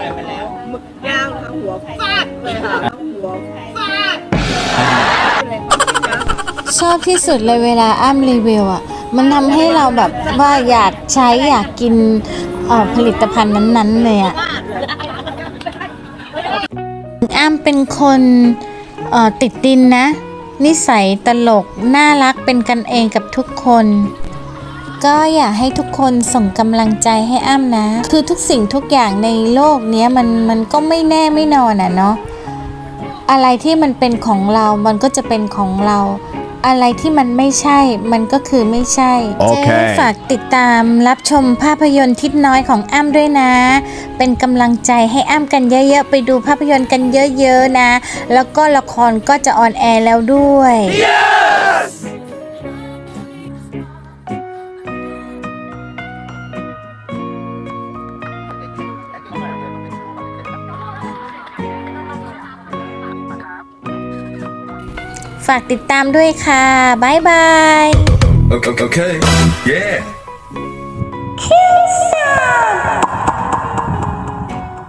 ไปไปแล้วย่างทางหัวฟาดเลยค่ะทางหัวฟาดเลยชอบที่สุดเลยเวลาอ้ำรีวิวอะ มันทำให้เราแบบว่าอยากใช้อยากกินเอ่อผลิตภัณฑ์นั้นๆเลยอะอ้ำเป็นคนเอ่อติดดินนะ นิสัยตลก น่ารักเป็นกันเองกับทุกคน ก็อยากให้ทุกคนส่งกำลังใจให้อ้ำนะ คือทุกสิ่งทุกอย่างในโลกเนี้ยมันมันก็ไม่แน่ไม่นอนอะเนาะอะไรที่มันเป็นของเรา มันก็จะเป็นของเรา อะไรที่มันไม่ใช่ มันก็คือไม่ใช่โอเคเจ๊ฝากติดตามรับชมภาพยนตร์ทิศน้อยของอ้ำด้วยนะ เป็นกำลังใจให้อ้ำกันเยอะๆ ไปดูภาพยนตร์กันเยอะๆนะ แล้วก็ละครก็จะออนแอร์แล้วด้วย ฝากติดตามด้วยค่ะ บ๊ายบาย Okay. Yeah.